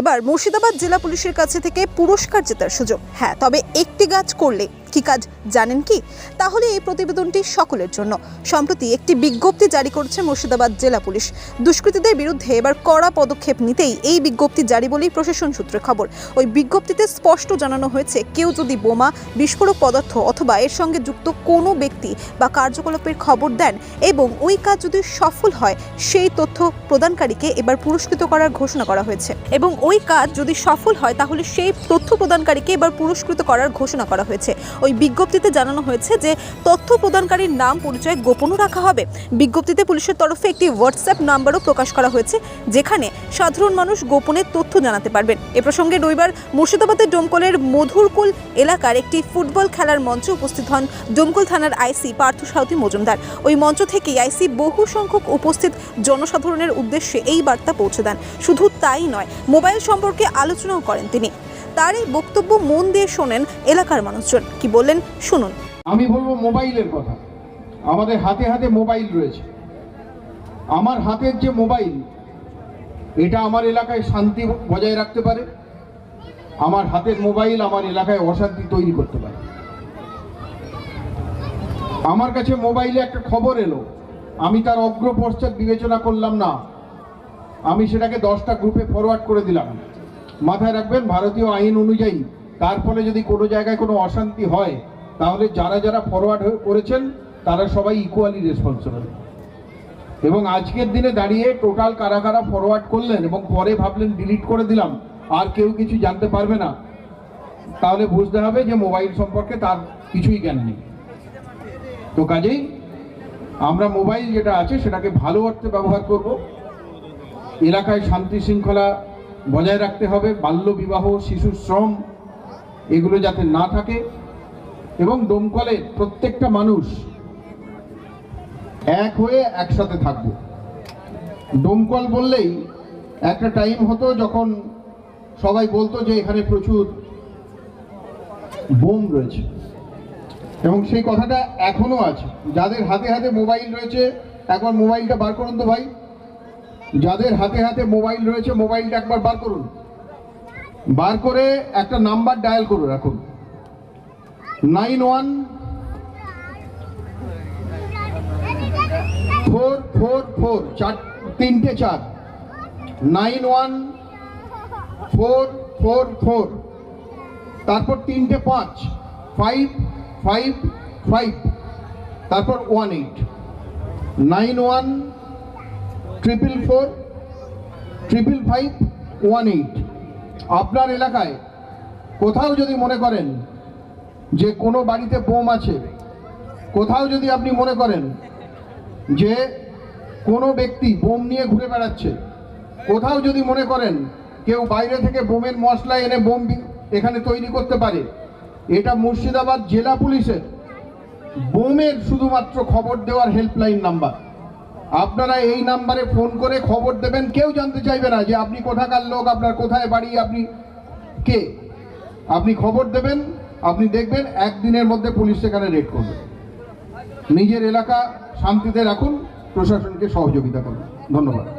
এবার মুর্শিদাবাদ জেলা পুলিশের কাছে থেকে পুরস্কার জেতার সুযোগ। হ্যাঁ তবে একটি গাছ করলে কি কাজ জানেন কি? তাহলে এই প্রতিবেদনটি সকলের জন্য। সম্প্রতি একটি বিজ্ঞপ্তি জারি করেছে মুর্শিদাবাদ জেলা পুলিশ। দুষ্কৃতীদের বিরুদ্ধে এবার কড়া পদক্ষেপ নিতেই এই বিজ্ঞপ্তি জারি বলেই প্রশাসন সূত্রে খবর। ওই বিজ্ঞপ্তিতে স্পষ্ট জানানো হয়েছে, কেউ যদি বোমা, বিস্ফোরক পদার্থ অথবা এর সঙ্গে যুক্ত কোনো ব্যক্তি বা কার্যকলাপের খবর দেন এবং ওই কাজ যদি সফল হয়, সেই তথ্য প্রদানকারীকে এবার পুরস্কৃত করার ঘোষণা করা হয়েছে। এবং ওই কাজ যদি সফল হয়, তাহলে সেই তথ্য প্রদানকারীকে এবার পুরস্কৃত করার ঘোষণা করা হয়েছে। ওই বিজ্ঞপ্তিতে জানানো হয়েছে যে তথ্য প্রদানকারীর নাম, পরিচয় গোপনও রাখা হবে। বিজ্ঞপ্তিতে পুলিশের তরফে একটি হোয়াটসঅ্যাপ নাম্বারও প্রকাশ করা হয়েছে, যেখানে সাধারণ মানুষ গোপনে তথ্য জানাতে পারবেন। এ প্রসঙ্গে রবিবার মুর্শিদাবাদের ডোমকলের মধুরকুল এলাকার একটি ফুটবল খেলার মঞ্চে উপস্থিত হন ডোমকল থানার আইসি পার্থ সাউতি মজুমদার। ওই মঞ্চ থেকেই আইসি বহু সংখ্যক উপস্থিত জনসাধারণের উদ্দেশ্যে এই বার্তা পৌঁছে দেন। শুধু তাই নয়, মোবাইল সম্পর্কে আলোচনাও করেন তিনি। তার এই বক্তব্য মন দিয়ে শোনেন এলাকার মানুষজন। কি বললেন? শুনুন। আমি বলব মোবাইলের কথা। আমাদের হাতে হাতে মোবাইল রয়েছে। আমার হাতের যে মোবাইল, এটা আমার এলাকায় শান্তি বজায় রাখতে পারে। আমার হাতের মোবাইল আমার এলাকায় অশান্তি তৈরি করতে পারে। আমার কাছে মোবাইলে একটা খবর এলো। আমি তার অগ্র পশ্চাৎ বিবেচনা করলাম, না। আমি সেটাকে দশটা গ্রুপে ফরওয়ার্ড করে দিলাম। মাথায় রাখবেন, ভারতীয় আইন অনুযায়ী, তার ফলে যদি কোনো জায়গায় কোনো অশান্তি হয়, তাহলে যারা যারা ফরওয়ার্ড করেছেন তারা সবাই ইকুয়ালি রেসপন্সিবল এবং আজকের দিনে দাঁড়িয়ে টোটাল কারা কারা ফরওয়ার্ড করলেন এবং পরে ভাবলেন ডিলিট করে দিলাম, আর কেউ কিছু জানতে পারবে না। তাহলে বুঝতে হবে যে মোবাইল সম্পর্কে তার কিছুই জ্ঞান নেই। তো কাজেই আমরা মোবাইল যেটা আছে, সেটাকে ভালো অর্থে ব্যবহার করব। এলাকায় শান্তি শৃঙ্খলা বজায় রাখতে হবে, বাল্য বিবাহ শিশু শ্রম, এগুলো যাতে না থাকে। এবং দমকলের প্রত্যেকটা মানুষ এক হয়ে একসাথে থাকব। দমকল বললেই একটা টাইম হতো যখন সবাই বলতো যে এখানে প্রচুর বোম রয়েছে। এবং সেই কথাটা এখনও আছে। যাদের হাতে হাতে মোবাইল রয়েছে, একবার মোবাইলটা বার করুন তো ভাই। যাদের হাতে হাতে মোবাইল রয়েছে, মোবাইলটা একবার বার করুন। বার করে একটা নাম্বার ডায়াল করুন এখন nine one four four four, চার, তিনটে চার। Nine one four four four. তারপর তিনটে পাঁচ, ফাইভ ফাইভ ফাইভ। তারপর one eight. Nine one triple four triple five one eight আপনার এলাকায় কোথাও যদি মনে করেন যে কোনো বাড়িতে বোম আছে, কোথাও যদি আপনি মনে করেন যে কোনো ব্যক্তি বোম নিয়ে ঘুরে বেড়াচ্ছে, কোথাও যদি মনে করেন কেউ বাইরে থেকে বোমের মশলা এনে বোম এখানে তৈরি করতে পারে, এটা মুর্শিদাবাদ জেলা পুলিশের বোমের শুধুমাত্র খবর দেওয়ার হেল্পলাইন নাম্বার আপনারা এই নাম্বারে ফোন করে খবর দেবেন। কেউ জানতে চাইবে না যে আপনি কোথাকার লোক, আপনার কোথায় বাড়ি, আপনি কে? আপনি খবর দেবেন, আপনি দেখবেন একদিনের মধ্যে পুলিশ সেখানে রেড করবে। নিজের এলাকা শান্তিতে রাখুন, প্রশাসনকে সহযোগিতা করুন। ধন্যবাদ।